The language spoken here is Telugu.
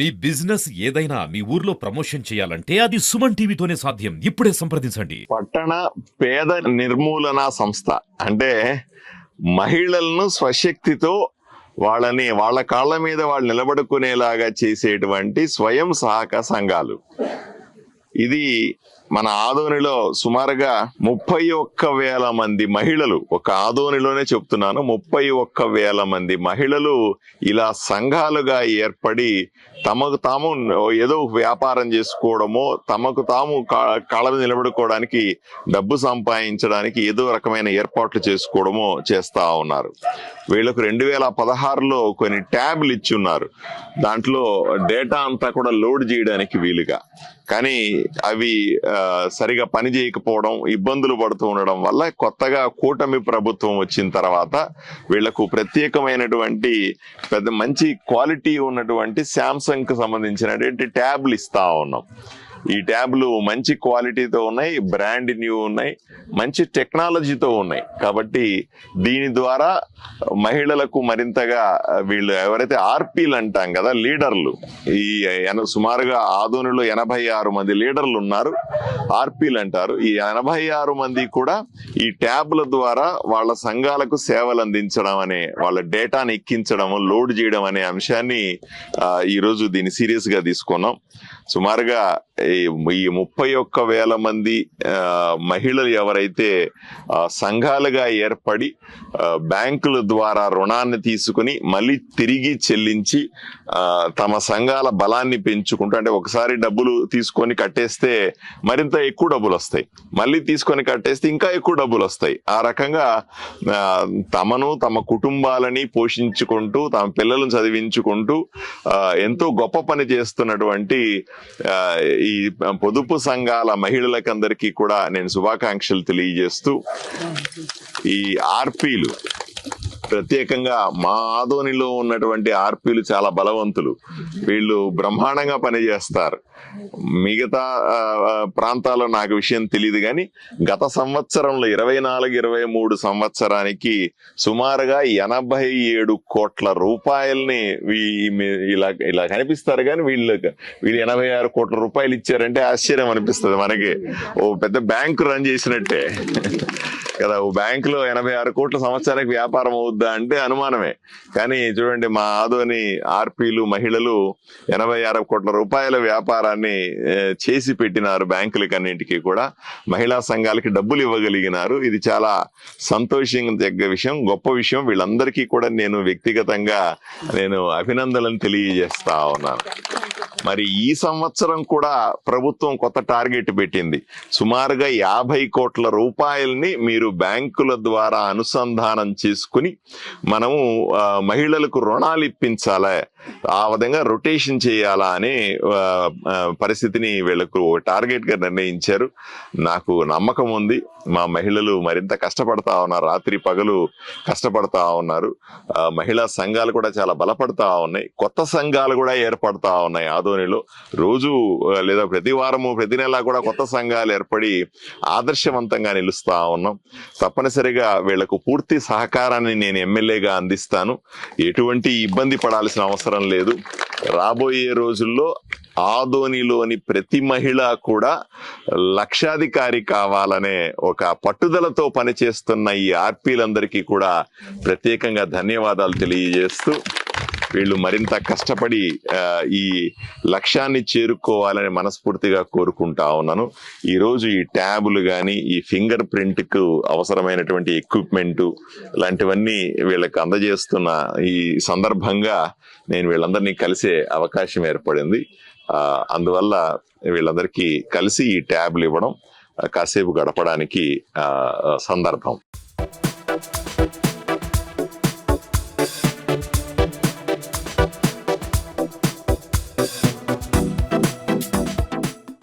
మీ బిజినెస్ ఏదైనా మీ ఊర్లో ప్రమోషన్ చేయాలంటే అది సుమన్ టీవీతోనే సాధ్యం. ఇప్పుడే సంప్రదించండి. పట్టణ పేద నిర్మూలన సంస్థ. అంటే మహిళలను స్వశక్తితో వాళ్ళని వాళ్ళ కాళ్ళ మీద వాళ్ళు నిలబడుకునేలాగా చేసేటువంటి స్వయం సహాయక సంఘాలు. ఇది మన ఆదోనిలో సుమారుగా ముప్పై ఒక్క వేల మంది మహిళలు ఒక ఆదోనిలోనే చెప్తున్నాను ముప్పై ఒక్క వేల మంది మహిళలు ఇలా సంఘాలుగా ఏర్పడి తమకు తాము ఏదో వ్యాపారం చేసుకోవడమో తమకు తాము కళ నిలబడుకోవడానికి డబ్బు సంపాదించడానికి ఏదో రకమైన ఏర్పాట్లు చేసుకోవడమో చేస్తా ఉన్నారు. వీళ్ళకు రెండు వేల పదహారులో కొన్ని ట్యాబ్లు ఇచ్చి ఉన్నారు. దాంట్లో డేటా అంతా కూడా లోడ్ చేయడానికి వీలుగా. కానీ అవి సరిగా పని చేయకపోవడం ఇబ్బందులు పడుతూ ఉండడం వల్ల కొత్తగా కూటమి ప్రభుత్వం వచ్చిన తర్వాత వీళ్ళకు ప్రత్యేకమైనటువంటి పెద్ద మంచి క్వాలిటీ ఉన్నటువంటి శాంసంగ్ సంబంధించినటువంటి ట్యాబ్లు ఇస్తా ఉన్నాం. ఈ ట్యాబ్లు మంచి క్వాలిటీతో ఉన్నాయి బ్రాండ్ న్యూ ఉన్నాయి మంచి టెక్నాలజీతో ఉన్నాయి. కాబట్టి దీని ద్వారా మహిళలకు మరింతగా వీళ్ళు ఎవరైతే ఆర్పీలు అంటాం కదా లీడర్లు ఈ ఎన- సుమారుగా ఆదోనిలో ఎనభై ఆరు మంది లీడర్లు ఉన్నారు ఆర్పీలు అంటారు. ఈ ఎనభై ఆరు మంది కూడా ఈ ట్యాబ్ల ద్వారా వాళ్ళ సంఘాలకు సేవలు అందించడం అనే వాళ్ళ డేటాను ఎక్కించడం లోడ్ చేయడం అనే అంశాన్ని ఈరోజు దీన్ని సీరియస్గా తీసుకున్నాం. సుమారుగా ఈ ముప్పై ఒక్క వేల మంది మహిళలు ఎవరైతే సంఘాలుగా ఏర్పడి బ్యాంకుల ద్వారా రుణాన్ని తీసుకుని మళ్ళీ తిరిగి చెల్లించి తమ సంఘాల బలాన్ని పెంచుకుంటూ అంటే ఒకసారి డబ్బులు తీసుకొని కట్టేస్తే మరింత ఎక్కువ డబ్బులు వస్తాయి. మళ్ళీ తీసుకొని కట్టేస్తే ఇంకా ఎక్కువ డబ్బులు వస్తాయి. ఆ రకంగా తమను తమ కుటుంబాలని పోషించుకుంటూ తమ పిల్లలను చదివించుకుంటూ ఎంతో గొప్ప పని చేస్తున్నటువంటి ఈ పొదుపు సంఘాల మహిళలకందరికీ కూడా నేను శుభాకాంక్షలు తెలియజేస్తూ ఈ ఆర్పీలు ప్రత్యేకంగా మా ఆదోనిలో ఉన్నటువంటి ఆర్పీలు చాలా బలవంతులు. వీళ్ళు బ్రహ్మాండంగా పనిచేస్తారు. మిగతా ప్రాంతాల్లో నాకు విషయం తెలియదు కానీ గత సంవత్సరంలో ఇరవై నాలుగు ఇరవై మూడు సంవత్సరానికి సుమారుగా ఎనభై ఏడు కోట్ల రూపాయల్ని ఇలా ఇలా కనిపిస్తారు కానీ వీళ్ళు వీళ్ళు ఎనభై ఆరు కోట్ల రూపాయలు ఇచ్చారంటే ఆశ్చర్యం అనిపిస్తుంది మనకి. ఓ పెద్ద బ్యాంకు రన్ చేసినట్టే. కదా ఓ బ్యాంక్లో ఎనభై ఆరు కోట్ల సంవత్సరానికి వ్యాపారం అవుద్దా అంటే అనుమానమే. కానీ చూడండి మా ఆదోని ఆర్పీలు మహిళలు ఎనభై ఆరు కోట్ల రూపాయల వ్యాపారాన్ని చేసి పెట్టినారు బ్యాంకులకన్నింటికి కూడా. మహిళా సంఘాలకి డబ్బులు ఇవ్వగలిగినారు. ఇది చాలా సంతోషించదగ్గ విషయం గొప్ప విషయం. వీళ్ళందరికీ కూడా నేను వ్యక్తిగతంగా నేను అభినందనలు తెలియజేస్తా ఉన్నాను. మరి ఈ సంవత్సరం కూడా ప్రభుత్వం కొత్త టార్గెట్ పెట్టింది. సుమారుగా యాభై కోట్ల రూపాయల్ని మీరు బ్యాంకుల ద్వారా అనుసంధానం చేసుకుని మనము మహిళలకు రుణాలు ఇప్పించాలా? ఆ విధంగా రొటేషన్ చేయాలా అనే పరిస్థితిని వీళ్ళకు టార్గెట్గా నిర్ణయించారు. నాకు నమ్మకం ఉంది. మా మహిళలు మరింత కష్టపడతా ఉన్నారు. రాత్రి పగలు కష్టపడతా ఉన్నారు. మహిళా సంఘాలు కూడా చాలా బలపడతా ఉన్నాయి. కొత్త సంఘాలు కూడా ఏర్పడతా ఉన్నాయి. ఆదోనిలో రోజు లేదా ప్రతి వారము ప్రతి నెల కూడా కొత్త సంఘాలు ఏర్పడి ఆదర్శవంతంగా నిలుస్తా ఉన్నాం. తప్పనిసరిగా వీళ్ళకు పూర్తి సహకారాన్ని నేను ఎమ్మెల్యేగా అందిస్తాను. ఎటువంటి ఇబ్బంది పడాల్సిన అవసరం లేదు. రాబోయే రోజుల్లో ఆదోనిలోని ప్రతి మహిళ కూడా లక్షాధికారి కావాలనే ఒక పట్టుదలతో పనిచేస్తున్న ఈ ఆర్పీలందరికీ కూడా ప్రత్యేకంగా ధన్యవాదాలు తెలియజేస్తూ వీళ్ళు మరింత కష్టపడి ఈ లక్ష్యాన్ని చేరుకోవాలని మనస్ఫూర్తిగా కోరుకుంటా ఉన్నాను. ఈరోజు ఈ ట్యాబులు కానీ ఈ ఫింగర్ ప్రింట్కు అవసరమైనటువంటి ఎక్విప్మెంట్ లాంటివన్నీ వీళ్ళకి అందజేస్తున్న ఈ సందర్భంగా నేను వీళ్ళందరినీ కలిసే అవకాశం ఏర్పడింది. అందువల్ల వీళ్ళందరికీ కలిసి ఈ ట్యాబ్లు ఇవ్వడం కాసేపు గడపడానికి సందర్భం.